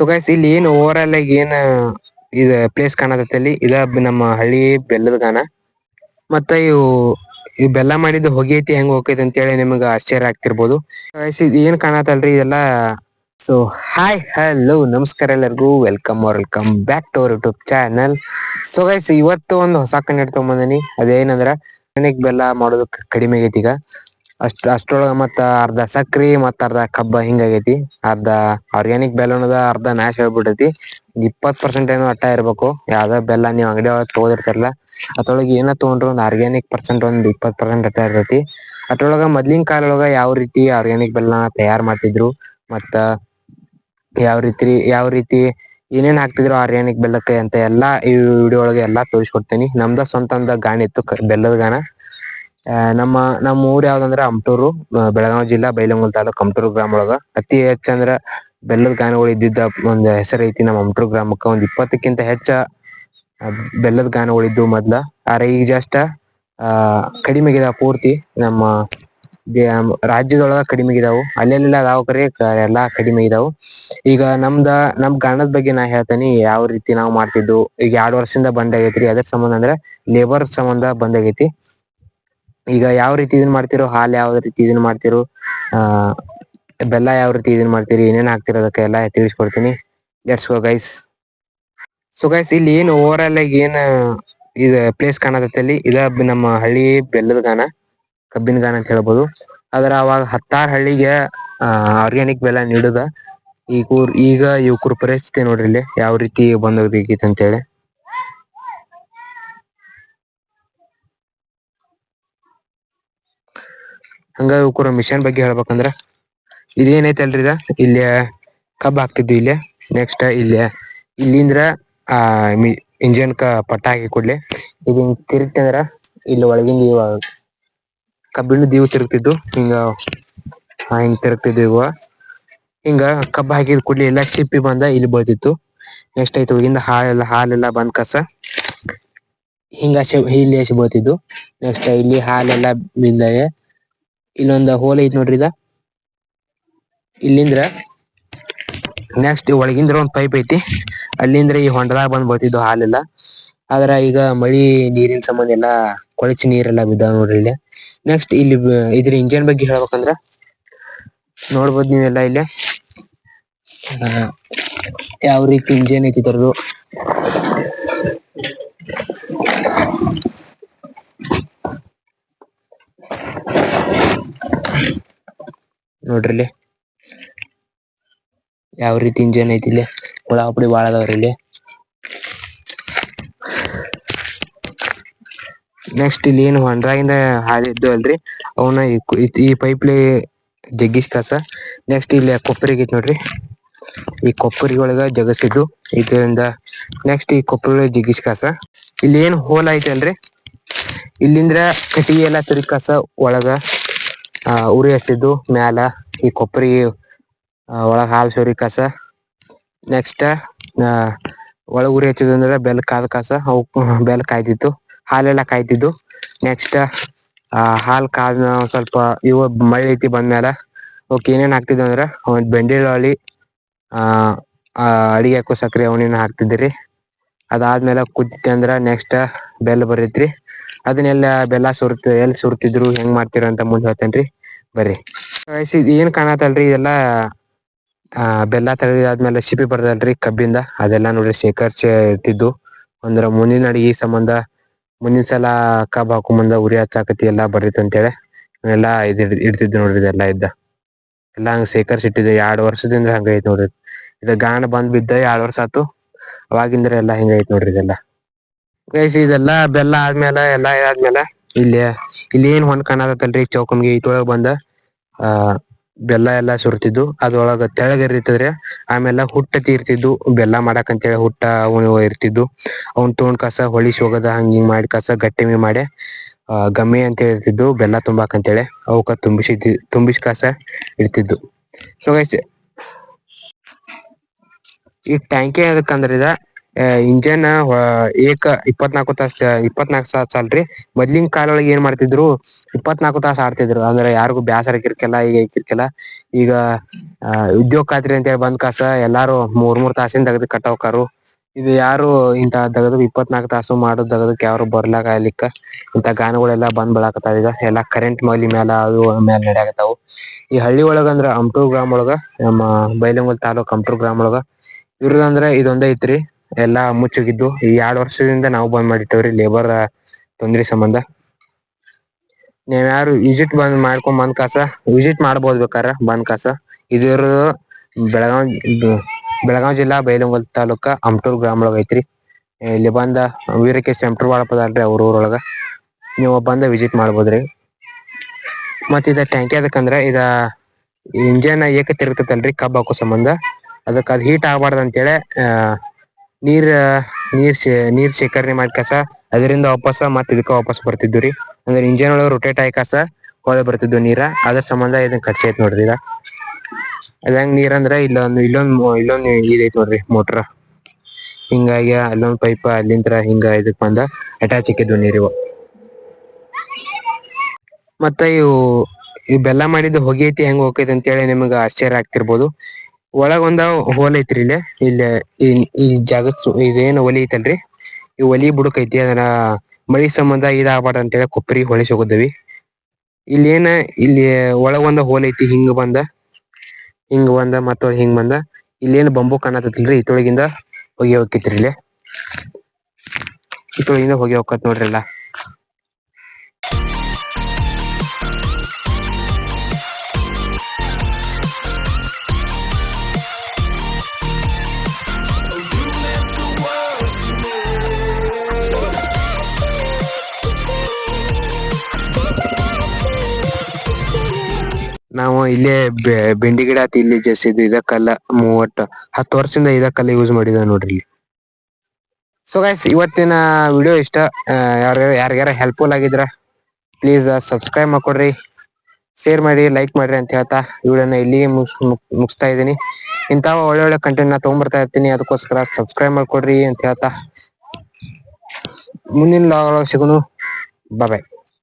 So guys ಇಲ್ಲಿ ಏನ್ over all ಆಗಿ ಏನ್ ಇದ ಪ್ಲೇಸ್ ಕಾಣತೈತಿ ಇದ ನಮ್ಮ ಹಳ್ಳಿ ಬೆಲ್ಲದ ಗಾನ. ಮತ್ತ ಇವು ಈ ಬೆಲ್ಲ ಮಾಡಿದ್ದು ಹೊಗೆ ಐತಿ ಹೆಂಗ್ ಹೋಗೈತಿ ಅಂತ ಹೇಳಿ ನಿಮಗ ಆಶ್ಚರ್ಯ ಆಗ್ತಿರ್ಬೋದು. ಇದ್ ಏನ್ ಕಾಣತಲ್ರಿ ಇದೆಲ್ಲ? ಸೊ ಹಾಯ್ ಹಲೋ ನಮಸ್ಕಾರ ಎಲ್ಲರಿಗೂ. Welcome welcome back to our YouTube channel so guys ಇವತ್ತು ಒಂದು ಹೊಸ ಕನ್ನಡ ತಗೊಂಬಂದಿನಿ ಅದೇನಂದ್ರ ಬೆಲ್ಲ ಮಾಡೋದು ಕಡಿಮೆ ಆಗೈತಿ ಈಗ. ಅಷ್ಟ ಅಷ್ಟ್ರೊಳಗ ಮತ್ತ ಅರ್ಧ ಸಕ್ರಿ ಮತ್ತ ಅರ್ಧ ಕಬ್ಬ ಹಿಂಗಾಗೈತಿ. ಅರ್ಧ ಆರ್ಗ್ಯಾನಿಕ್ ಬೆಲ್ಲನದ ಅರ್ಧ ನಾಶ ಆಗ್ಬಿಟ್ಟೈತಿ. ಇಪ್ಪತ್ ಪರ್ಸೆಂಟ್ ಏನೋ ಅಟ್ಟ ಇರ್ಬೇಕು. ಯಾವ್ದ ಬೆಲ್ಲ ನೀವ್ ಅಂಗಡಿ ಒಳಗ್ ತಗೋದಿರ್ತಿರಲ್ಲಾ, ಅದ್ರೊಳಗೆ ಏನ ತಗೊಂಡ್ರು ಒಂದ್ ಆರ್ಗ್ಯಾನಿಕ್ ಪರ್ಸೆಂಟ್ ಒಂದ್ ಇಪ್ಪತ್ ಪರ್ಸೆಂಟ್ ಅಟ್ಟ ಇರ್ತೈತಿ. ಅದ್ರೊಳಗ ಮೊದ್ಲಿನ ಕಾಲದೊಳಗ ಯಾವ ರೀತಿ ಆರ್ಗ್ಯಾನಿಕ್ ಬೆಲ್ಲ ತಯಾರ್ ಮಾಡ್ತಿದ್ರು, ಮತ್ತ ಯಾವ ರೀತಿ ಯಾವ ರೀತಿ ಏನೇನ್ ಹಾಕ್ತಿದ್ರು ಆರ್ಗ್ಯಾನಿಕ್ ಬೆಲ್ಲಕ್ಕೆ ಅಂತ ಎಲ್ಲಾ ಈ ವಿಡಿಯೋ ಒಳಗೆ ಎಲ್ಲಾ ತೋರಿಸ್ಕೊಡ್ತೀನಿ. ನಮ್ದ ಸ್ವಂತ ಒಂದ ಗಾಣ ಇತ್ತು ಬೆಲ್ಲದ ಗಾಣ. ನಮ್ಮ ನಮ್ಮ ಊರ್ ಯಾವ್ದಂದ್ರ ಅಮಟೂರು ಬೆಳಗಾವಿ ಜಿಲ್ಲಾ ಬೈಲಹೊಂಗಲ ತಾಲೂಕ್ ಅಮ್ಟೂರು ಗ್ರಾಮ ಒಳಗ ಅತಿ ಹೆಚ್ಚ ಅಂದ್ರ ಬೆಲ್ಲದ ಗಾನಗಳು ಇದ್ದಿದ್ದ ಒಂದ್ ಹೆಸರು ಐತಿ ನಮ್ಮ ಅಮ್ಟೂರ್ ಗ್ರಾಮಕ್ಕ. ಒಂದ್ ಇಪ್ಪತ್ತಕ್ಕಿಂತ ಹೆಚ್ಚ ಬೆಲ್ಲದ ಗಾನಗಳು ಇದ್ವು ಮೊದ್ಲ. ಆದ್ರೆ ಈಗ ಜಸ್ಟ್, ಆ, ಕಡಿಮೆ ಆಗಿದಾವ ಪೂರ್ತಿ. ನಮ್ಮ ರಾಜ್ಯದೊಳಗ ಕಡಿಮೆ ಅಲ್ಲೆಲ್ಲ ಅದಾವ ಕರೆ ಎಲ್ಲಾ ಕಡಿಮೆ ಇದಾವು ಈಗ ನಮ್ದ, ನಮ್ ಗಾಣದ ಬಗ್ಗೆ ನಾ ಹೇಳ್ತೇನಿ, ಯಾವ ರೀತಿ ನಾವ್ ಮಾಡ್ತಿದ್ವು. ಈಗ ಎರಡ್ ವರ್ಷದಿಂದ ಬಂದ್ ಆಗೈತ್ರಿ. ಅದ್ರ ಸಂಬಂಧ ಅಂದ್ರೆ ಲೇಬರ್ ಸಂಬಂಧ ಬಂದ್ ಈಗ ಯಾವ ರೀತಿ ಇದನ್ ಮಾಡ್ತಿರೋ, ಹಾಲ್ ಯಾವ ರೀತಿ ಇದನ್ ಮಾಡ್ತಿರೋ ಆಹ್ ಬೆಲ್ಲ ಯಾವ ರೀತಿ ಇದನ್ ಮಾಡ್ತೀರಿ, ಏನೇನ್ ಹಾಕ್ತಿರೋ ಅದಕ್ಕೆ ಎಲ್ಲಾ ತಿಳಿಸ್ಕೊಡ್ತೀನಿ. Let's go guys so guys ಇಲ್ಲಿ ಏನು ಓವರ್ ಆಲ್ ಆಗಿ ಏನ್, ಇದ ಪ್ಲೇಸ್ ಅಲ್ಲಿ ಇದ ನಮ್ಮ ಹಳ್ಳಿ ಬೆಲ್ಲದ ಗಾನ, ಕಬ್ಬಿನ ಗಾನ ಅಂತ ಹೇಳ್ಬೋದು. ಆದ್ರ ಅವಾಗ ಹತ್ತಾರ ಹಳ್ಳಿಗೆ, ಆ ಆರ್ಗ್ಯಾನಿಕ್ ಬೆಲ್ಲ ನೀಡುದ. ಈಗ ಈಗ ಯುವಕರ ಪರಿಸ್ಥಿತಿ ನೋಡ್ರಿ ಇಲ್ಲಿ, ಯಾವ ರೀತಿ ಬಂದ್ ಹೋಗೈತಿ ಅಂತ ಹೇಳಿ ಹಂಗ ಇವ್ಕರ ಮಿಷನ್ ಬಗ್ಗೆ ಹೇಳ್ಬೇಕಂದ್ರ ಇದೇನೈತೆ ಅಲ್ರಿ ಇದ? ಇಲ್ಲಿ ಕಬ್ಬ ಹಾಕ್ತಿದ್ವಿ ಇಲ್ಲಿ. ನೆಕ್ಸ್ಟ್ ಇಲ್ಲಿ ಇಲ್ಲಿಂದ್ರ, ಆ ಇಂಜಿನ್ ಕ ಪಟ್ಟ ಹಾಕಿ ಕೊಡ್ಲಿ. ಇದು ಹಿಂಗ್ ತಿರುಗ್ತಂದ್ರ ಅಂದ್ರ ಇಲ್ಲಿ ಒಳಗಿಂದ ಇವ ಕಬ್ಬಿಣ ದೀವು ತಿರುಗ್ತಿದ್ವು. ಹಿಂಗ ಹಿಂಗ್ ತಿರುಗ್ತಿದ್ವು ಇವ. ಹಿಂಗ ಕಬ್ಬ ಹಾಕಿದ್ ಕೂಡ್ಲಿ ಎಲ್ಲಾ ಶಿಪ್ಪಿ ಬಂದ ಇಲ್ಲಿ ಬೀಳ್ತಿತ್ತು ನೆಕ್ಸ್ಟ್ ಐತಿ ಒಳಗಿಂದ ಹಾಲೆಲ್ಲ ಹಾಲೆಲ್ಲ ಬಂದ್ ಕಸ. ಹಿಂಗ ಇಲ್ಲಿ ಹಸಿ ಬೀಳ್ತಿದ್ದು ನೆಕ್ಸ್ಟ್ ಇಲ್ಲಿ ಹಾಲೆಲ್ಲ ಬಿಂದಾಗೆ ಇಲ್ಲೊಂದ ಹೋಲ್ ಐತಿ ನೋಡ್ರಿ ಇದ. ಇಲ್ಲಿಂದ್ರ ನೆಕ್ಸ್ಟ್ ಒಳಗಿಂದ್ರ ಒಂದ್ ಪೈಪ್ ಐತಿ. ಅಲ್ಲಿಂದ್ರ ಈ ಹೊಂಡದಾಗ ಬಂದ್ ಬರ್ತಿದ್ವು ಹಾಲೆಲ್ಲ. ಆದ್ರ ಈಗ ಮಳಿ ನೀರಿನ ಸಂಬಂಧ ಎಲ್ಲಾ ಕೊಳಚೆ ನೀರೆಲ್ಲಾ ಬಿದ್ದಾವ ನೋಡ್ರಿ ಇಲ್ಲಿ. ನೆಕ್ಸ್ಟ್ ಇಲ್ಲಿ ಇದ್ರ ಇಂಜಿನ್ ಬಗ್ಗೆ ಹೇಳ್ಬೇಕಂದ್ರ ನೋಡ್ಬೋದು ನೀವೆಲ್ಲ ಇಲ್ಲಿ. ಯಾವ ರೀತಿ ಇಂಜಿನ್ ಐತಿ ಇದರ್ದು ನೋಡ್ರಿಲ್ಲಿ ಯಾವ ರೀತಿ ಇಂಜನ್ ಐತಿ ಇಲ್ಲಿ. ಹುಳ ಬಾಳ ಅದಾವ್ರಿ ಇಲ್ಲಿ. ನೆಕ್ಸ್ಟ್ ಇಲ್ಲಿ ಏನು ಹೊಂಡ್ರಾಗಿಂದ ಹಾಲಿದ್ದು ಅಲ್ರಿ. ಅವನ ಈ ಪೈಪ್ಲಿ ಜಗ್ಗಿಸ್ ಕಸ. ನೆಕ್ಸ್ಟ್ ಇಲ್ಲಿ ಕೊಪ್ಪರಿಗೆ ಐತ್ ನೋಡ್ರಿ. ಈ ಕೊಪ್ಪರಿ ಒಳಗ ಜಗಸಿದ್ದು. ಇದರಿಂದ ನೆಕ್ಸ್ಟ್ ಈ ಕೊಪ್ಪರಿ ಜಗ್ಗಿಸ್ ಕಸ. ಇಲ್ಲಿ ಏನು ಹೋಲ್ ಐತಿ ಅಲ್ರಿ ಇಲ್ಲಿಂದ್ರ ಕಟ್ಟಿಗೆ ಎಲ್ಲಾ ತುರಿಕಸ ಒಳಗ. ಆಹ್ ಉರಿ ಹಚ್ಚಿದ್ದು, ಮ್ಯಾಲ ಈ ಕೊಪ್ಪರಿ ಒಳಗ ಹಾಲ್ ಸೋರಿ ಕಸ. ನೆಕ್ಸ್ಟ್ ಒಳಗ ಉರಿ ಹಚ್ಚಿದ್ದು ಅಂದ್ರೆ ಬೆಲ್ ಕಾದ ಕಸ, ಅವು, ಬೆಲ್ ಕಾಯ್ದಿತ್ತು ಹಾಲೆಲ್ಲ ಕಾಯ್ತಿದ್ದು ನೆಕ್ಸ್ಟ್ ಆ, ಹಾಲ್ ಒಂದ್ ಸ್ವಲ್ಪ ಇವ ಮಳಿ ಐತಿ ಬಂದ್ಮ್ಯಾಲ ಅವಕ್ಕೆ ಏನೇನ್ ಹಾಕ್ತಿದ್ವಿ ಅಂದ್ರ ಒಂದ್ ಬೆಂಡೆನೊಳ್ಳಿ ಆಹ್ ಆ ಅಡಿಗೆ ಹಾಕೋ ಸಕ್ರಿ ಅವನೇನು ಹಾಕ್ತಿದ್ರಿ. ಅದಾದ್ಮೇಲೆ ಕುದಿತ್ ಅಂದ್ರ ನೆಕ್ಸ್ಟ್ ಬೆಲ್ ಬರತ್ರಿ. ಅದನ್ನೆಲ್ಲ ಬೆಲ್ಲ ಸುರ್ತ ಎಲ್ಲಿ ಸುರ್ತಿದ್ರು ಹೆಂಗ್ ಮಾಡ್ತೀರ ಅಂತ ಮುಂದ್ ಹೇಳ್ತೇನ್ರಿ. ಬರ್ರಿ. ಏನ್ ಕಾಣತ್ತಲ್ರಿ, ಇದೆಲ್ಲ, ಆ, ಬೆಲ್ಲ ತೆಗೆದಾದ್ಮೇಲೆ ಸಿಪಿ ಬರ್ದಲ್ರಿ ಕಬ್ಬಿಂದ. ಅದೆಲ್ಲ ನೋಡ್ರಿ ಶೇಖರ್ಚೆ ಇರ್ತಿದ್ದು ಅಂದ್ರ ಮುಂದಿನ ಅಡಿಗೆ ಸಂಬಂಧ ಮುಂದಿನ ಸಲ ಕಬ್ ಹಾಕೋ ಮುಂದ ಉರಿ ಹಚ್ಚಾಕತಿ ಎಲ್ಲಾ ಬರತ್ ಅಂತೇಳಿ. ಎಲ್ಲಾ ಇದ್ ಇಡ್ತಿದ್ ನೋಡ್ರಿ ಇದೆಲ್ಲಾ ಇದ್ದ. ಎಲ್ಲಾ ಹಂಗ ಶೇಖರ್ಸಿ ಇಟ್ಟಿದ್ದ ಎರಡ್ ವರ್ಷದಿಂದ ಹಂಗ ಐತ್ ನೋಡ್ರಿ. ಇದ ಗಾಣ ಬಂದ್ ಬಿದ್ದ ಎರಡ್ ವರ್ಷ ಆತು. ಅವಾಗಿಂದ್ರೆ ಎಲ್ಲಾ ಹಿಂಗ ಐತ್ ನೋಡ್ರಿ ಇದೆಲ್ಲಾ. ಗೈಸ್, ಇದೆಲ್ಲ ಬೆಲ್ಲ ಆದ್ಮೇಲ, ಎಲ್ಲಾ ಇದಾದ್ಮೇಲ, ಇಲ್ಲಿ ಇಲ್ಲಿ ಏನ್ ಹೊಂದ್ ಕಾಣಕತ್ತಲ್ರಿ? ಚೌಕಮ್ಗಿ ಬಂದ, ಆ, ಬೆಲ್ಲ ಎಲ್ಲಾ ಸುರ್ತಿದ್ದು ಅದ್ರೊಳಗ ತೆಳಗ್ ಇರ್ತದ್ರಿ, ಆಮೇಲೆ ಹುಟ್ಟ ತೀರ್ತಿದ್ದು ಬೆಲ್ಲ ಮಾಡಕ್ ಅಂತೇಳಿ ಹುಟ್ಟ ಇರ್ತಿದ್ದು ಅವನ್ ತೊಗೊಂಡ್ ಕಸ ಹೊಳಿಸಿ ಹೋಗದ ಹಂಗ ಹಿಂಗ್ ಮಾಡಿ ಕಸ ಗಟ್ಟಿ ಮಾಡಿ, ಆ, ಗಮ್ಮಿ ಅಂತ ಇರ್ತಿದ್ದು ಬೆಲ್ಲ ತುಂಬಾಕ್ ಅಂತೇಳಿ ಅವಕ ತುಂಬಿಸಿ ತುಂಬಿಸಿ ಕಸ ಇಡ್ತಿದ್ದು ಸೊ ಗೈಸ್ ಈ ಟ್ಯಾಂಕಿ ಅದಕ್ಕಂದ್ರ ಇದ ಇಂಜನ್ ಏಕ ಇಪ್ಪತ್ನಾಲ್ಕು ತಾಸ ಇಪ್ಪತ್ನಾಲ್ಕು ತಾಸ ಅಲ್ರಿ ಮೊದ್ಲಿನ ಕಾಲೊಳಗೆ ಏನ್ ಮಾಡ್ತಿದ್ರು ಇಪ್ಪತ್ನಾಲ್ಕು ತಾಸ ಆಡ್ತಿದ್ರು. ಅಂದ್ರೆ ಯಾರಿಗೂ ಬ್ಯಾಸರಾಕಿರ್ತಿಲ್ಲ ಈಗ ಕಿರ್ಕೆಲ್ಲ. ಈಗ ಉದ್ಯೋಗ ಖಾತ್ರಿ ಅಂತ ಹೇಳಿ ಬಂದ್ ಕಾಸ ಎಲ್ಲಾರು ಮೂರ್ ಮೂರ್ ತಾಸಿಂದ ತೆಗೆದು ಕಟ್ಟಾವಕಾರು ಇದು ಯಾರು ಇಂತ ತೆಗೆದು ಇಪ್ಪತ್ನಾಲ್ಕು ತಾಸು ಮಾಡೋದಗದಕ್ ಯಾರು ಬರ್ಲಾಗಲಿಕ್ಕ ಇಂತ ಗಾನಗಳೆಲ್ಲ ಬಂದ್ ಬಳಕತ್ತಾವ ಈಗ. ಎಲ್ಲಾ ಕರೆಂಟ್ ಮೈಲಿ ಮ್ಯಾಲ, ಅದು ಮ್ಯಾಲ ನಡಕತ್ತಾವು ಈ ಹಳ್ಳಿ ಒಳಗ ಅಂದ್ರ ಅಮ್ಟೂರ್ ಗ್ರಾಮ ಒಳಗ, ನಮ್ಮ ಬೈಲಂಗಲ್ ತಾಲೂಕ್ ಅಮಟೂರ್ ಗ್ರಾಮ ಒಳಗ, ಇವ್ರದಂದ್ರ ಇದೊಂದ ಐತ್ರಿ. ಎಲ್ಲಾ ಮುಚ್ಚೋಗಿದ್ದು ಈ ಎರಡ್ ವರ್ಷದಿಂದ ನಾವು ಬಂದ್ ಮಾಡಿಟ್ಟವ್ರಿ ಲೇಬರ್ ತೊಂದ್ರೆ ಸಂಬಂಧ. ನೀವ್ ಯಾರು ವಿಸಿಟ್ ಬಂದ್ ಮಾಡ್ಕೊಂಡ್ ಬಂದ್ ಕಾಸ ವಿಸಿಟ್ ಮಾಡ್ಬೋದ್ ಬೇಕಾರ ಬಂದ್ ಕಸ. ಇದ್ರ ಬೆಳಗಾವ್ ಬೆಳಗಾವ್ ಜಿಲ್ಲಾ ಬೈಲಂಗಲ್ ತಾಲೂಕ ಅಮಟೂರ್ ಗ್ರಾಮ ಒಳಗ ಐತ್ರಿ ಇಲ್ಲಿ ಬಂದ ವೀರಕೆ ಸೆಂಟರ್ ಪದಾರ್ರಿ ಅವ್ರ ಊರೊಳಗ. ನೀವು ಬಂದ ವಿಸಿಟ್ ಮಾಡ್ಬೋದ್ರಿ. ಮತ್ತ ಇದ ಟ್ಯಾಂಕಿ ಅದಕ್ಕಂದ್ರ ಇದ ಇಂಜನ್ ಏಕ ತಿರುಗತಲ್ರಿ ಕಬ್ಬ ಹಾಕೋ ಸಂಬಂಧ. ಅದಕ್ಕ ಅದ್ ಹೀಟ್ ಆಗ್ಬಾರ್ದ ಅಂತೇಳಿ ನೀರ್ ನೀರ್ ನೀರ್ ಶೇಖರಣೆ ಮಾಡಿ ಅದರಿಂದ ವಾಪಸ್ ಮತ್ ಇದಕ್ಕ ವಾಪಸ್ ಬರ್ತಿದ್ವು ರೀ. ಅಂದ್ರೆ ಇಂಜಿನ್ ಒಳಗ ರೊಟೇಟ್ ಆಗಿ ಕಸ ಹೊಳೆ ಬರ್ತಿದ್ವು ನೀರ, ಅದ್ರ ಸಂಬಂಧ ಖರ್ಚ ಐತಿ ನೋಡ್ರಿ ಈಗ. ಅದಂಗ ನೀರ್ ಅಂದ್ರ ಇಲ್ಲೊಂದ್ ಇಲ್ಲೊಂದ್ ಇಲ್ಲೊಂದ್ ಇದ್ ಐತ್ ನೋಡ್ರಿ ಮೋಟರ್ ಹಿಂಗಾಗಿ ಅಲ್ಲೊಂದ್ ಪೈಪ್ ಅಲ್ಲಿಂದ ಹಿಂಗ ಇದಕ್ ಬಂದ ಅಟ್ಯಾಚ್ ಇಕ್ಕಿದ್ವು ನೀರಿವು ಮತ್ತ ಇವು ಈ ಬೆಲ್ಲ ಮಾಡಿದ ಹೊಗೆೈತಿ, ಹೆಂಗ್ ಹೋಗೈತಿ ಅಂತೇಳಿ ನಿಮ್ಗ ಆಶ್ಚರ್ಯ ಆಗ್ತಿರ್ಬೋದು. ಒಳಗ ಒಂದ ಹೋಲ್ ಐತ್ರಿ ಇಲ್ಲಿ. ಇಲ್ಲಿ ಈ ಜಾಗ ಇದೇನ್ ಒಲಿ ಐತಲ್ರಿ. ಈ ಒಲಿ ಬುಡಕ್ ಐತಿ, ಅದನ್ನ ಮಳಿ ಸಂಬಂಧ ಇದಾಗಬಾರ್ದ ಅಂತೇಳಿ ಕೊಪ್ಪರಿ ಹೊಳಿಸಿ ಹೋಗಿದ್ದೀವಿ ಇಲ್ಲಿ ಇಲ್ಲಿ ಒಳಗ ಒಂದ ಹೋಲ್ ಐತಿ, ಹಿಂಗ್ ಬಂದ ಹಿಂಗ್ ಬಂದ ಮತ್ತ ಹಿಂಗ್ ಬಂದ. ಇಲ್ಲೇನ್ ಬಂಬು ಕಾಣತೈತಿಲ್ರಿ ಇತ್ತೊಳಗಿಂದ ಹೋಗಿ ಹೋಗಿತ್ರಿ ಇಲ್ಲಿ ಇತ್ತೊಳಗಿಂದ ಹೋಗಿ ನೋಡ್ರಿ ನೋಡ್ರಿಲ್ಲಾ ನಾವು ಇಲ್ಲೇ ಬೆಂಡಿ ಗಿಡ ಆತಿ ಇಲ್ಲಿ ಜಸ್ ಇದು ಇದಕ್ಕೆಲ್ಲ ಮೂವತ್ ಹತ್ತು ವರ್ಷದಿಂದ ಇದಕ್ಕೆಲ್ಲ ಯೂಸ್ ಮಾಡಿದ ನೋಡ್ರಿ ಇಲ್ಲಿ. ಸೊ ಗೈಸ್ ಇವತ್ತಿನ ವಿಡಿಯೋ ಇಷ್ಟ. ಯಾರ ಯಾರ್ಯಾರ ಹೆಲ್ಪ್ಫುಲ್ ಆಗಿದ್ರ ಪ್ಲೀಸ್ ಸಬ್ಸ್ಕ್ರೈಬ್ ಮಾಡ್ಕೊಡ್ರಿ. ಶೇರ್ ಮಾಡಿ ಲೈಕ್ ಮಾಡ್ರಿ ಅಂತ ಹೇಳ್ತಾ ವಿಡಿಯೋನ ಇಲ್ಲಿಗೆ ಮುಗಿಸ್ ಮುಗಿಸ್ತಾ ಇದ್ದೀನಿ. ಇಂಥ ಒಳ್ಳೆ ಒಳ್ಳೆ ಕಂಟೆಂಟ್ನ ತಗೊಂಡ್ ಬರ್ತಾ ಇರ್ತೀನಿ. ಅದಕ್ಕೋಸ್ಕರ ಸಬ್ಸ್ಕ್ರೈಬ್ ಮಾಡ್ಕೊಡ್ರಿ ಅಂತ ಹೇಳ್ತಾ. ಮುಂದಿನ ಲಾಗ್ ಸಿಗೋನು. ಬಾಯ್